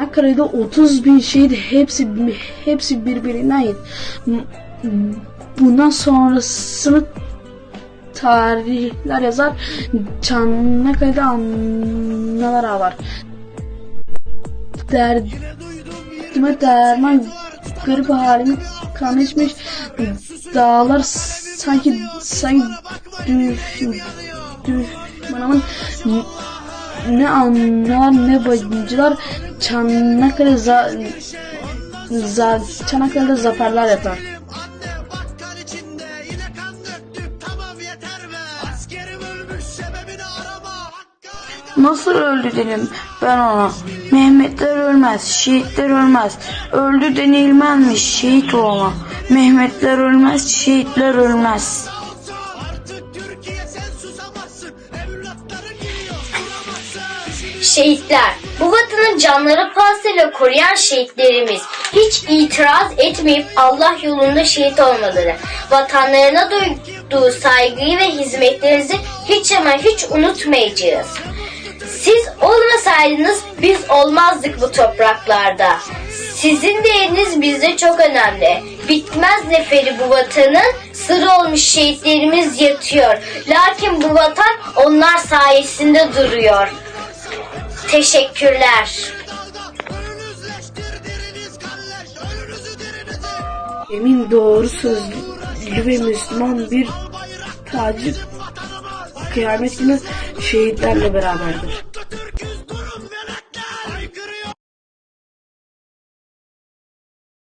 Ankara'da 30 bin şehit hepsi hepsi birbirinden ait. Bundan sonrasını tarihler yazar. Çanakkale'de anılar ağlar. Derdime derman garip halimi kan içmiş dağlar sanki sanki düş, düşmanımın ne anlar ne bacılar Çanakkale za, za, Çanakkale'de zaferler yapar. Nasıl öldü dedim ben ona. Mehmetler ölmez, şehitler ölmez. Öldü denilmezmiş şehit olma. Mehmetler ölmez, şehitler ölmez. Şehitler, bu vatanın canları pahasıyla koruyan şehitlerimiz hiç itiraz etmeyip Allah yolunda şehit olmaları, vatanlarına duyduğu saygıyı ve hizmetlerinizi hiç ama hiç unutmayacağız. Siz olmasaydınız biz olmazdık bu topraklarda. Sizin değeriniz bizde çok önemli. Bitmez neferi bu vatanın, sırrı olmuş şehitlerimiz yatıyor. Lakin bu vatan onlar sayesinde duruyor. Teşekkürler. Emin doğru sözlü ve Müslüman bir tacı kıyamet günü şehitlerle beraberdir.